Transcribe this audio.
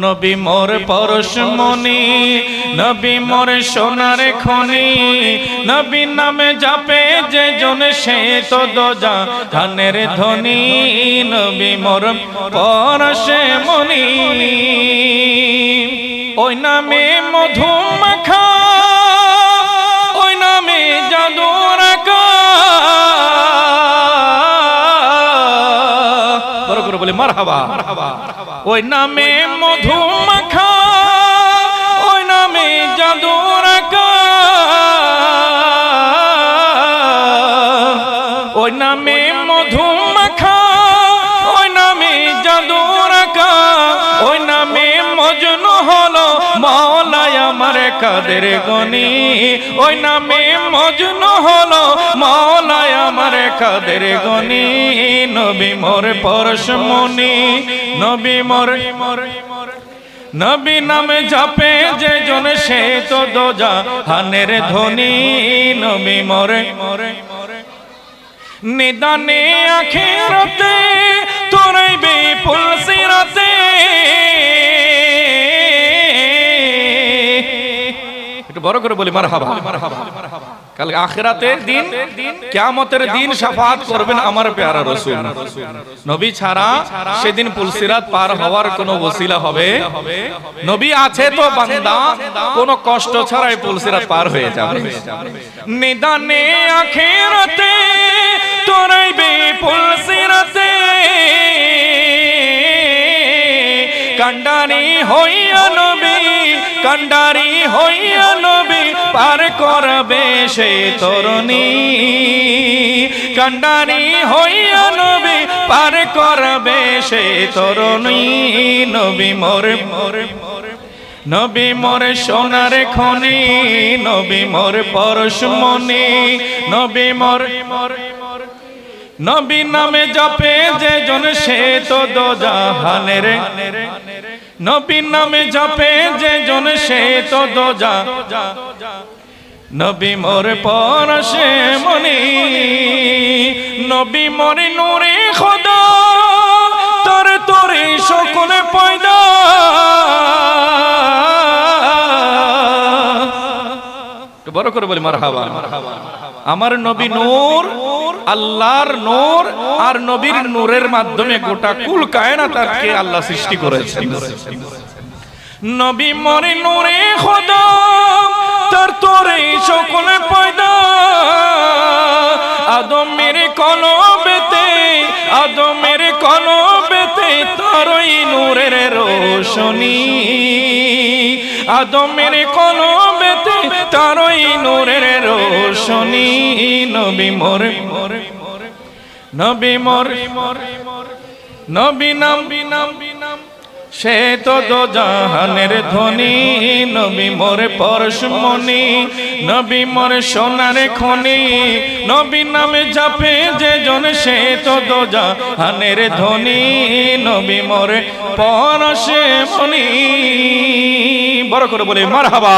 নবী মোর পরশমণি নবী মোর সোনার খনি, নবী নামে যাপে যে জন সে তো দোজা ধানের ধনি, নবী মোর পরশমণি ওই নামে মধু মাখা করে বলি মারহাবা ওই নামে মধু মাখা ওই নামে জাদু রাখা ওই নামে মধু মাখা ওই নামে জাদু রাখা ওই নামে মজনু হলো মাওলায় আমার কাদের গনি। ওই নামে মজনু হলো আমার গনি, নবী মোর পরশমণি নবী মোর, নবী নামে জাপে যে জন সে তো দোজা, হানের ধ্বনি নবী মরে। মরে নিদানে আখেরাতে তোরাই বিপুল সিরাতে। একটু বড় করে বলি মার হাবা কাল আখেরাতের দিন কিয়ামতের দিন শাফাত করবেন আমার পেয়ারা রসুল। নবী ছাড়া সেদিন পুলসিরাত পার হওয়ার কোনো ওসিলা হবে? নবী আছে তো বান্দা কোনো কষ্ট ছাড়াই পুলসিরাত পার হয়ে যাবে। নিদানে আখেরাতে তোরাইবে পুলসিরাতে কান্ডারি হইয়া নবী কান্ডারি হইয়া নবী পার করবে সে তরুণী। কান্ডারি হইয়া নবী পার করবে সে তরুণী। নবী মোরে মোরে নবী মোর সোনার খনি। নবী মোর পরশমণি। নবী মোর মোর নবী নামে জপে যে জন সে তো দো জাহানের নবী নামে জপে যে জন সে তো দো যা নবী মোর পরশে মনি। নবী মোর নূরে খোদা। তোর তোরে সকলে পয়দা। বড় করে বলি, মারহাবা। আমার নবী নূর আল্লাহর নূর আর নবীর নূরের মাধ্যমে গোটা কুল কায়নাতকে আল্লাহ সৃষ্টি করেছেন। নবী মরে নূরে খোদা তার তোরে সকলে পয়দা। আদমের কলবেতে আদমের কলবেতে তারই নূরের রোশনী। আদমের কলবেতে তারই নূরের রোশনী। নবী মোরে নবী মোরে, নবী নাম বিনাম বিনাম সে তো দো জাহানের ধ্বনি। নবী মোরে পরশমণি, নবী মোরে সোনার খনি। নবী নামে জাপে যে জন সে তো দো জাহানের ধ্বনি। নবী মোরে পরশে মনি বড় করে বলে মারহাবা।